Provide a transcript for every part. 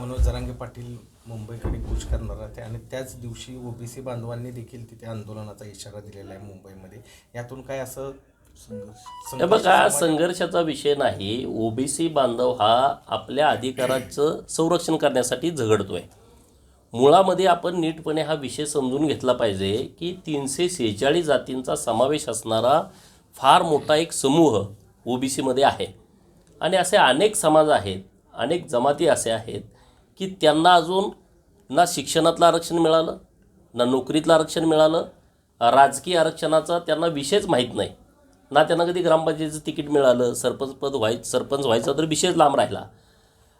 मनोज जरांगे पाटील मुंबईकडे कूच करणार आहेत आणि त्याच दिवशी ओबीसी बांधवांनी देखील तिथे आंदोलनाचा इशारा दिलेला आहे मुंबईमध्ये. यातून काय असं हे बघा संघर्षाचा विषय नाही. ओबीसी बांधव हा आपल्या अधिकाराचं संरक्षण करण्यासाठी झगडतोय. मुळामध्ये आपण नीटपणे हा विषय समजून घेतला पाहिजे की तीनशे सेहेचाळीस जातींचा समावेश असणारा फार मोठा एक समूह ओबीसीमध्ये आहे. आणि असे अनेक समाज आहेत अनेक जमाती असे आहेत की त्यांना अजून ना शिक्षणातलं आरक्षण मिळालं ना नोकरीतलं आरक्षण मिळालं राजकीय आरक्षणाचा त्यांना विषयच माहीत नाही. ना त्यांना कधी ग्रामपंचायतीचं तिकीट मिळालं सरपंच पद व्हाय सरपंच व्हायचा तर विषयच लांब राहिला.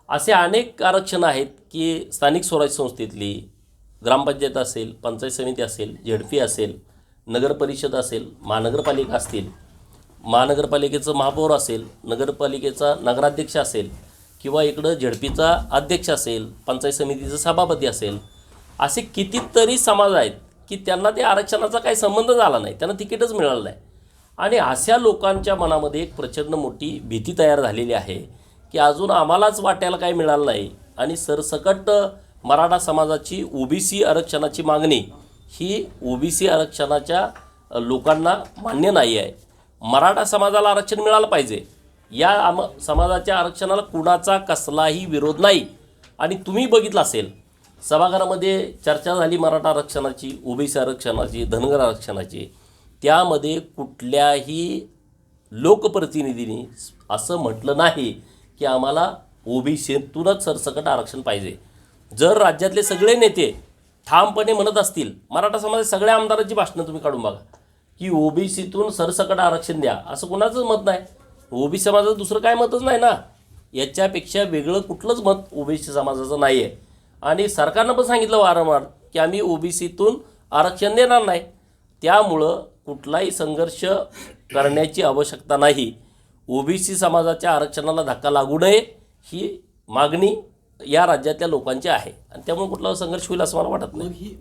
असे अनेक आरक्षणं आहेत की स्थानिक स्वराज्य संस्थेतली ग्रामपंचायत असेल पंचायत समिती असेल झेडपी असेल नगरपरिषद असेल महानगरपालिका असतील महानगरपालिकेचं महापौर असेल नगरपालिकेचा नगराध्यक्ष असेल किंवा इकडं झेडपीचा अध्यक्ष असेल पंचायत समितीचा सभापती असेल असे कितीतरी समाज आहेत की त्यांना ते आरक्षणाचा काही संबंध झाला नाही त्यांना तिकीटच मिळालं नाही. आणि अशा लोकांच्या मनामध्ये एक प्रचंड मोठी भीती तयार झालेली आहे की अजून आम्हालाच वाट्याला काही मिळालं नाही आणि सरसकट मराठा समाजाची ओबीसी आरक्षणाची मागणी ही ओबीसी आरक्षणाच्या लोकांना मान्य नाही आहे. मराठा समाजाला आरक्षण मिळालं पाहिजे. या आम समाजाच्या आरक्षणाला कुणाचा कसलाही विरोध नाही. आणि तुम्ही बघितलं असेल सभागृहामध्ये चर्चा झाली मराठा आरक्षणाची ओबीसी आरक्षणाची धनगर आरक्षणाची. त्यामध्ये कुठल्याही लोकप्रतिनिधींनी असं म्हटलं नाही की आम्हाला ओबीसीतूनच सरसकट आरक्षण पाहिजे. जर राज्यातले सगळे नेते ठामपणे म्हणत असतील मराठा समाजात सगळ्या आमदारांची भाषणं तुम्ही काढून बघा की ओबीसीतून सरसकट आरक्षण द्या असं कोणाचंच मत नाही. ओबीसी समाजाचं दुसरं काय मतच नाही ना. याच्यापेक्षा वेगळं कुठलंच मत ओबीसी समाजाचं नाही आहे आणि सरकारनं पण सांगितलं वारंवार की आम्ही ओबीसीतून आरक्षण देणार नाही. त्यामुळं कुठलाही संघर्ष करण्याची आवश्यकता नाही. ओबीसी समाजाच्या आरक्षणाला धक्का लागू नये ही मागणी या राज्यातल्या लोकांची आहे. आणि त्यामुळे कुठला संघर्ष होईल असं मला वाटत नाही. ही